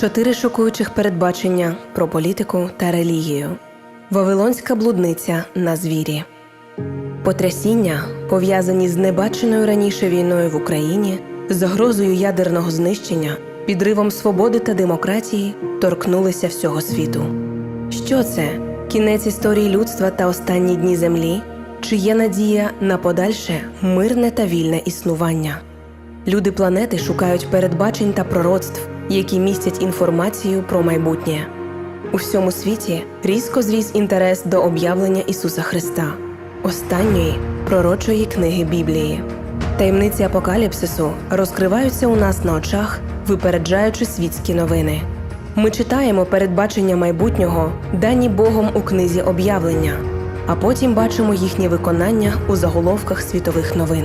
Чотири шокуючих передбачення про політику та релігію. Вавилонська блудниця на звірі. Потрясіння, пов'язані з небаченою раніше війною в Україні, загрозою ядерного знищення, підривом свободи та демократії, торкнулися всього світу. Що це? Кінець історії людства та останні дні землі? Чи є надія на подальше мирне та вільне існування? Люди планети шукають передбачень та пророцтв, які містять інформацію про майбутнє. У всьому світі різко зріс інтерес до об'явлення Ісуса Христа, останньої пророчої книги Біблії. Таємниці апокаліпсису розкриваються у нас на очах, випереджаючи світські новини. Ми читаємо передбачення майбутнього, дані Богом у книзі об'явлення, а потім бачимо їхнє виконання у заголовках світових новин.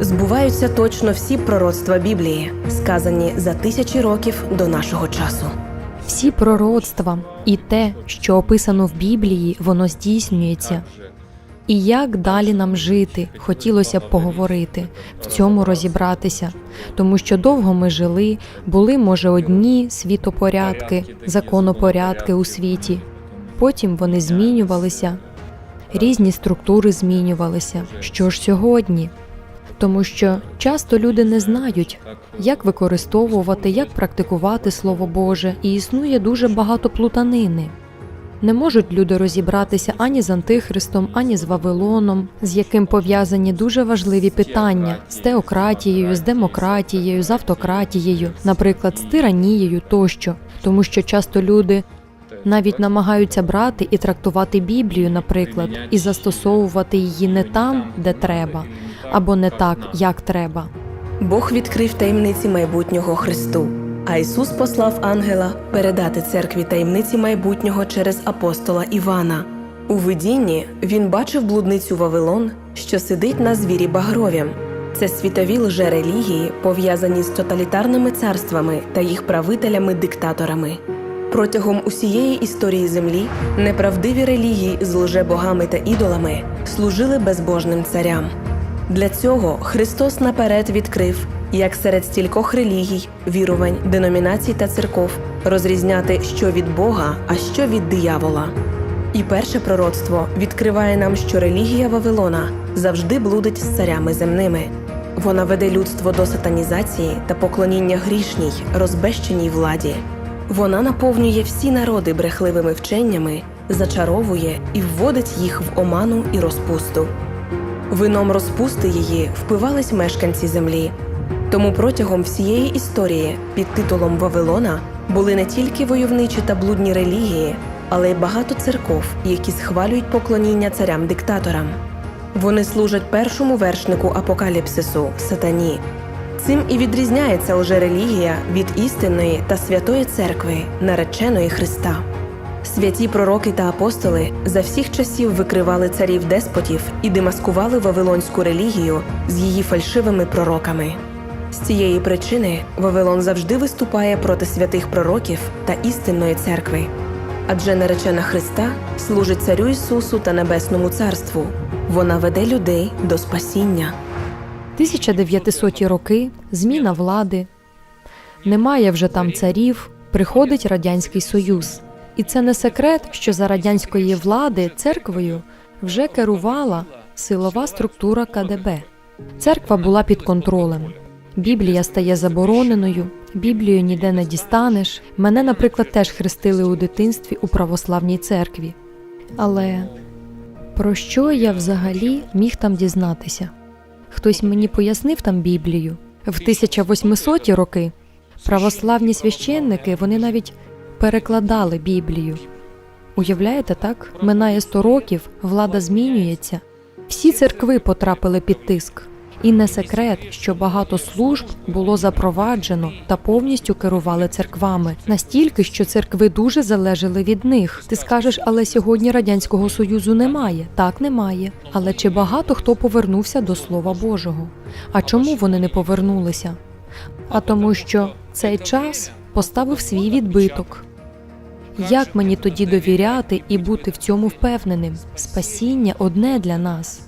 Збуваються точно всі пророцтва Біблії, сказані за тисячі років до нашого часу. Всі пророцтва і те, що описано в Біблії, воно здійснюється. І як далі нам жити, хотілося б поговорити, в цьому розібратися, тому що довго ми жили, були, може, одні світопорядки, законопорядки у світі. Потім вони змінювалися, різні структури змінювалися. Що ж сьогодні? Тому що часто люди не знають, як використовувати, як практикувати Слово Боже, і існує дуже багато плутанини. Не можуть люди розібратися ані з Антихристом, ані з Вавилоном, з яким пов'язані дуже важливі питання з теократією, з демократією, з автократією, наприклад, з тиранією тощо, тому що часто люди навіть намагаються брати і трактувати Біблію, наприклад, і застосовувати її не там, де треба, або не так, як треба. Бог відкрив таємниці майбутнього Христу, а Ісус послав ангела передати церкві таємниці майбутнього через апостола Івана. У видінні він бачив блудницю Вавилон, що сидить на звірі багровім. Це світові лжерелігії, пов'язані з тоталітарними царствами та їх правителями-диктаторами. Протягом усієї історії землі неправдиві релігії з лжебогами та ідолами служили безбожним царям. Для цього Христос наперед відкрив, як серед стількох релігій, вірувань, деномінацій та церков розрізняти, що від Бога, а що від диявола. І перше пророцтво відкриває нам, що релігія Вавилона завжди блудить з царями земними. Вона веде людство до сатанізації та поклоніння грішній, розбещеній владі. Вона наповнює всі народи брехливими вченнями, зачаровує і вводить їх в оману і розпусту. Вином розпусти її впивались мешканці землі. Тому протягом всієї історії під титулом Вавилона були не тільки войовничі та блудні релігії, але й багато церков, які схвалюють поклоніння царям-диктаторам. Вони служать першому вершнику апокаліпсису сатані. Цим і відрізняється лжерелігія від істинної та святої церкви, нареченої Христа. Святі пророки та апостоли за всіх часів викривали царів деспотів і демаскували вавилонську релігію з її фальшивими пророками. З цієї причини Вавилон завжди виступає проти святих пророків та істинної церкви. Адже наречена Христа служить царю Ісусу та Небесному Царству. Вона веде людей до спасіння. 1900-ті роки, зміна влади. Немає вже там царів, приходить Радянський Союз. І це не секрет, що за радянської влади церквою вже керувала силова структура КДБ. Церква була під контролем. Біблія стає забороненою, Біблію ніде не дістанеш. Мене, наприклад, теж хрестили у дитинстві у православній церкві. Але про що я взагалі міг там дізнатися? Хтось мені пояснив там Біблію. В 1800-ті роки православні священники вони навіть перекладали Біблію. Уявляєте, так? Минає 100 років, влада змінюється. Всі церкви потрапили під тиск. І не секрет, що багато служб було запроваджено та повністю керували церквами настільки, що церкви дуже залежали від них. Ти скажеш, але сьогодні радянського союзу немає. Так немає. Але чи багато хто повернувся до Слова Божого? А чому вони не повернулися? А тому, що цей час поставив свій відбиток. Як мені тоді довіряти і бути в цьому впевненим? Спасіння одне для нас.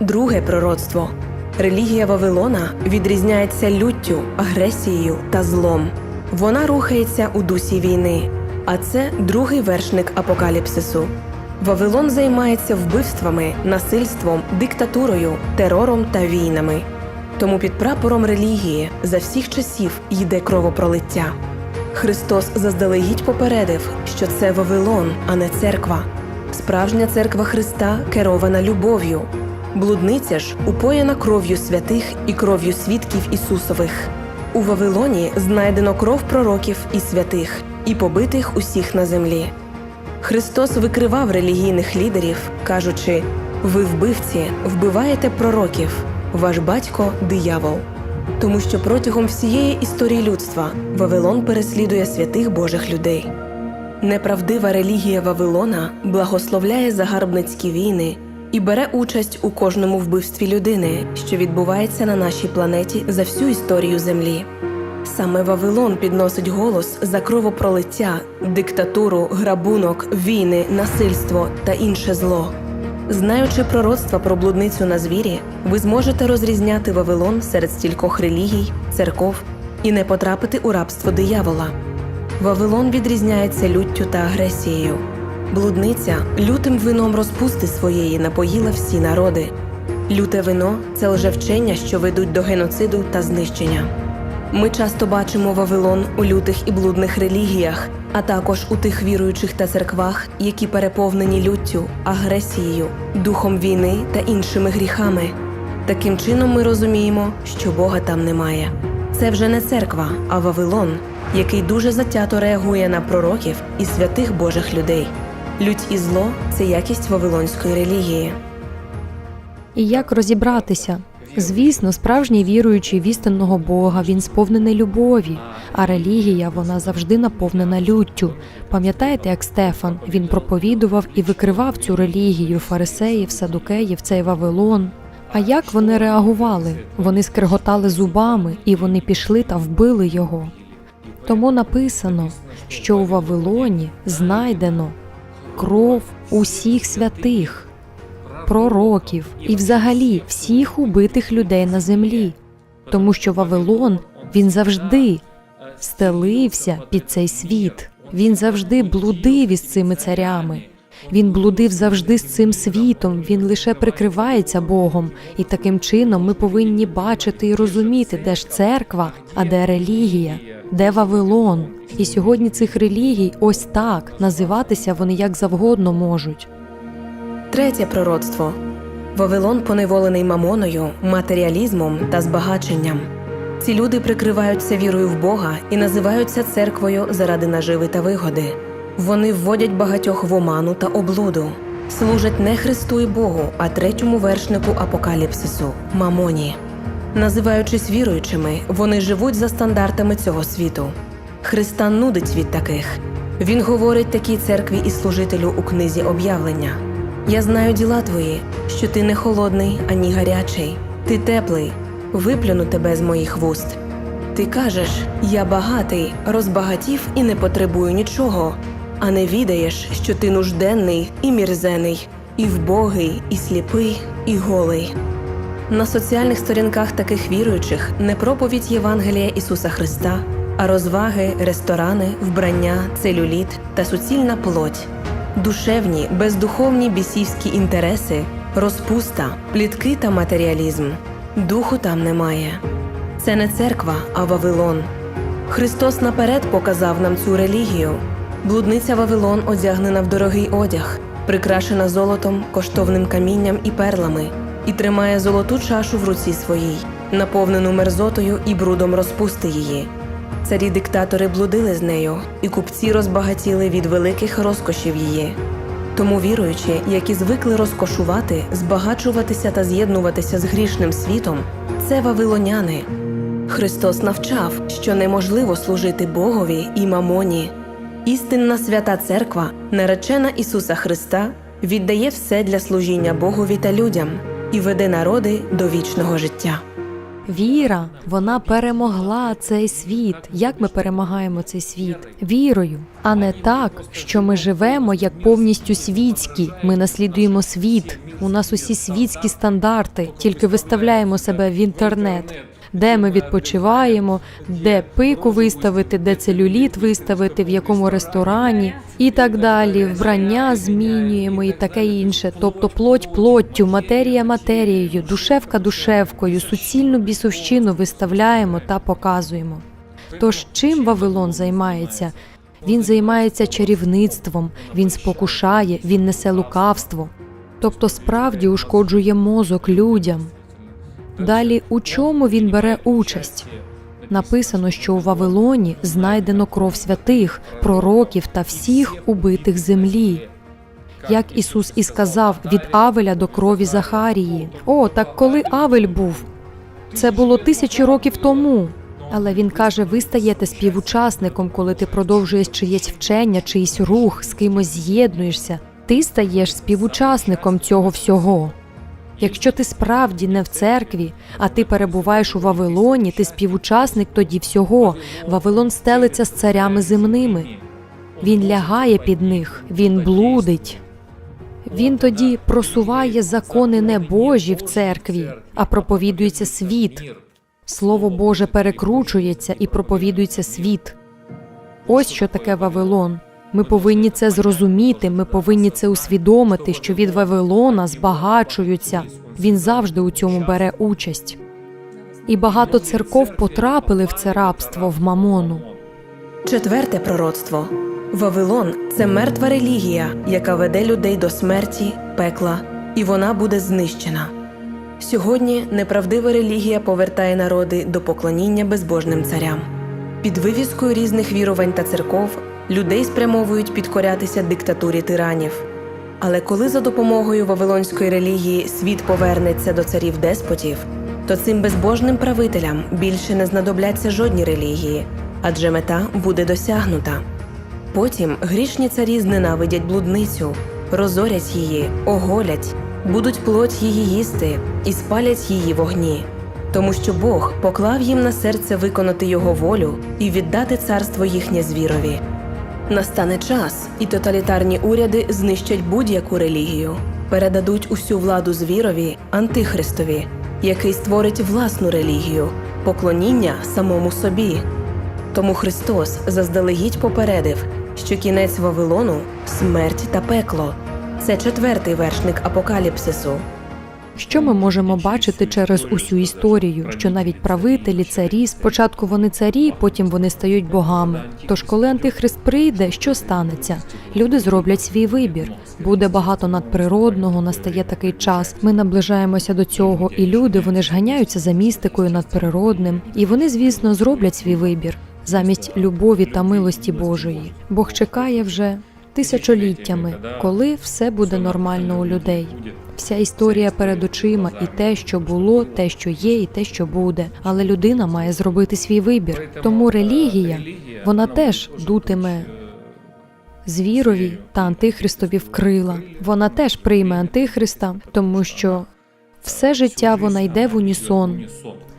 Друге пророцтво Релігія Вавилона відрізняється люттю, агресією та злом. Вона рухається у дусі війни, а це другий вершник апокаліпсису. Вавилон займається вбивствами, насильством, диктатурою, терором та війнами. Тому під прапором релігії за всіх часів йде кровопролиття. Христос заздалегідь попередив, що це Вавилон, а не церква. Справжня церква Христа керована любов'ю. Блудниця ж упоєна кров'ю святих і кров'ю свідків Ісусових. У Вавилоні знайдено кров пророків і святих, і побитих усіх на землі. Христос викривав релігійних лідерів, кажучи: ви вбивці, вбиваєте пророків, ваш батько диявол. Тому що протягом всієї історії людства Вавилон переслідує святих Божих людей. Неправдива релігія Вавилона благословляє загарбницькі війни і бере участь у кожному вбивстві людини, що відбувається на нашій планеті за всю історію Землі. Саме Вавилон підносить голос за кровопролиття, диктатуру, грабунок, війни, насильство та інше зло. Знаючи пророцтва про блудницю на звірі, ви зможете розрізняти Вавилон серед стількох релігій, церков і не потрапити у рабство диявола. Вавилон відрізняється люттю та агресією. Блудниця лютим вином розпусти своєї напоїла всі народи. Люте вино це лжевчення, що ведуть до геноциду та знищення. Ми часто бачимо Вавилон у лютих і блудних релігіях, а також у тих віруючих та церквах, які переповнені люттю, агресією, духом війни та іншими гріхами. Таким чином ми розуміємо, що Бога там немає. Це вже не церква, а Вавилон, який дуже затято реагує на пророків і святих Божих людей. Лють і зло це якість вавилонської релігії. І як розібратися? Звісно, справжній віруючий в істинного Бога, він сповнений любові, а релігія вона завжди наповнена люттю. Пам'ятаєте, як Стефан він проповідував і викривав цю релігію фарисеїв, садукеїв, цей Вавилон. А як вони реагували? Вони скриготали зубами, і вони пішли та вбили його. Тому написано, що у Вавилоні знайдено кров усіх святих пророків і взагалі всіх убитих людей на землі, тому що Вавилон він завжди стелився під цей світ. Він завжди блудив із цими царями. Він блудив завжди з цим світом. Він лише прикривається Богом, і таким чином ми повинні бачити і розуміти, де ж церква, а де релігія, де Вавилон. І сьогодні цих релігій ось так називатися вони як завгодно можуть. Третє пророцтво Вавилон поневолений мамоною, матеріалізмом та збагаченням. Ці люди прикриваються вірою в Бога і називаються церквою заради наживи та вигоди. Вони вводять багатьох в оману та облуду, служать не Христу і Богу, а третьому вершнику апокаліпсису мамоні. Називаючись віруючими, вони живуть за стандартами цього світу. Христа нудить від таких. Він говорить такій церкві і служителю у книзі об'явлення. Я знаю діла твої, що ти не холодний ані гарячий, ти теплий, виплюну тебе з моїх вуст. Ти кажеш, я багатий, розбагатів і не потребую нічого, а не відаєш, що ти нужденний і мірзений, і вбогий, і сліпий, і голий. На соціальних сторінках таких віруючих не проповідь Євангелія Ісуса Христа, а розваги, ресторани, вбрання, целюліт та суцільна плоть, душевні, бездуховні бісівські інтереси, розпуста, плітки та матеріалізм. Духу там немає. Це не церква, а Вавилон. Христос наперед показав нам цю релігію. Блудниця Вавилон одягнена в дорогий одяг, прикрашена золотом, коштовним камінням і перлами, і тримає золоту чашу в руці своїй, наповнену мерзотою і брудом розпусти її. Царі диктатори блудили з нею, і купці розбагатіли від великих розкошів її. Тому віруючі, які звикли розкошувати, збагачуватися та з'єднуватися з грішним світом, це вавилоняни. Христос навчав, що неможливо служити Богові і мамоні. Істинна свята церква, наречена Ісуса Христа, віддає все для служіння Богові та людям і веде народи до вічного життя. Віра, вона перемогла цей світ. Як ми перемагаємо цей світ? Вірою, а не так, що ми живемо як повністю світські. Ми наслідуємо світ. У нас усі світські стандарти, тільки виставляємо себе в інтернет. Де ми відпочиваємо, де пику виставити, де целюліт виставити, в якому ресторані і так далі. Вбрання змінюємо і таке інше. Тобто плоть плоттю, матерія матерією, душевка душевкою, суцільну бісовщину виставляємо та показуємо. Тож чим Вавилон займається? Він займається чарівництвом, він спокушає, він несе лукавство, тобто справді ушкоджує мозок людям. Далі, у чому він бере участь? Написано, що у Вавилоні знайдено кров святих, пророків та всіх убитих землі. Як Ісус і сказав від Авеля до крові Захарії. О, так коли Авель був? Це було тисячі років тому. Але він каже: ви стаєте співучасником, коли ти продовжуєш чиєсь вчення, чийсь рух, з кимось з'єднуєшся. Ти стаєш співучасником цього всього. Якщо ти справді не в церкві, а ти перебуваєш у Вавилоні, ти співучасник тоді всього. Вавилон стелиться з царями земними. Він лягає під них, він блудить. Він тоді просуває закони не Божі в церкві, а проповідується світ. Слово Боже перекручується і проповідується світ. Ось що таке Вавилон. Ми повинні це зрозуміти, ми повинні це усвідомити, що від Вавилона збагачуються. Він завжди у цьому бере участь. І багато церков потрапили в це рабство в мамону. Четверте пророцтво. Вавилон це мертва релігія, яка веде людей до смерті, пекла, і вона буде знищена. Сьогодні неправдива релігія повертає народи до поклоніння безбожним царям. Під вивіскою різних вірувань та церков людей спрямовують підкорятися диктатурі тиранів. Але коли за допомогою вавилонської релігії світ повернеться до царів деспотів, то цим безбожним правителям більше не знадобляться жодні релігії, адже мета буде досягнута. Потім грішні царі зненавидять блудницю, розорять її, оголять, будуть плоть її їсти і спалять її в огні. Тому що Бог поклав їм на серце виконати його волю і віддати царство їхнє звірові. Настане час, і тоталітарні уряди знищать будь-яку релігію, передадуть усю владу звірові антихристові, який створить власну релігію, поклоніння самому собі. Тому Христос заздалегідь попередив, що кінець Вавилону смерть та пекло. Це четвертий вершник апокаліпсису. Що ми можемо бачити через усю історію? Що навіть правителі, царі, спочатку вони царі, потім вони стають богами. Тож, коли антихрист прийде, що станеться? Люди зроблять свій вибір. Буде багато надприродного, настає такий час. Ми наближаємося до цього, і люди вони ж ганяються за містикою надприродним, і вони, звісно, зроблять свій вибір замість любові та милості Божої. Бог чекає вже тисячоліттями, коли все буде нормально у людей. Вся історія перед очима, і те, що було, те, що є, і те, що буде. Але людина має зробити свій вибір. Тому релігія вона теж дутиме звірові та антихристові в крила. Вона теж прийме антихриста, тому що все життя вона йде в унісон.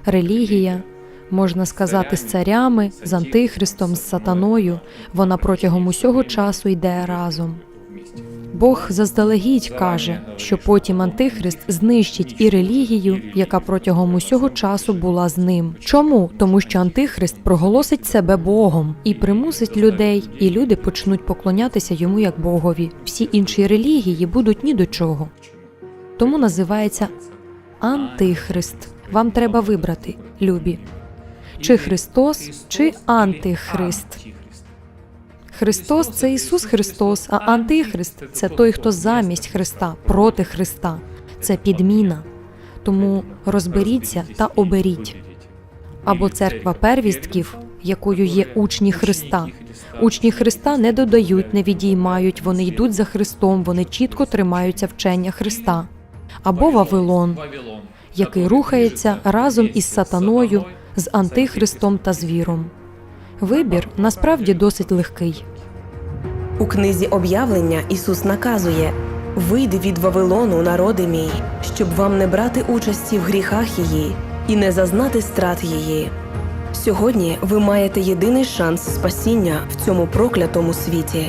Релігія, можна сказати, з царями, з антихристом, з сатаною. Вона протягом усього часу йде разом. Бог заздалегідь каже, що потім антихрист знищить і релігію, яка протягом усього часу була з ним. Чому? Тому що антихрист проголосить себе Богом і примусить людей, і люди почнуть поклонятися йому як Богові. Всі інші релігії будуть ні до чого. Тому називається антихрист. Вам треба вибрати, любі, чи Христос, чи антихрист. Христос це Ісус Христос, а Антихрист це той, хто замість Христа, проти Христа. Це підміна. Тому розберіться та оберіть. Або церква первістків, якою є учні Христа. Учні Христа не додають, не відіймають, вони йдуть за Христом, вони чітко тримаються вчення Христа. Або Вавилон, який рухається разом із сатаною, з антихристом та звіром. Вибір насправді досить легкий. У книзі об'явлення Ісус наказує: Вийди від Вавилону, народи мій, щоб вам не брати участі в гріхах її, і не зазнати страт її. Сьогодні ви маєте єдиний шанс спасіння в цьому проклятому світі.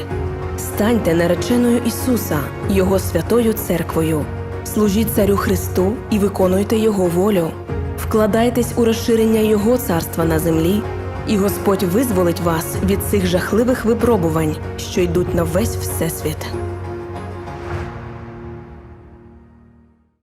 Станьте нареченою Ісуса, Його святою церквою. Служіть царю Христу і виконуйте Його волю. Вкладайтесь у розширення Його царства на землі, і Господь визволить вас від цих жахливих випробувань, що йдуть на весь всесвіт.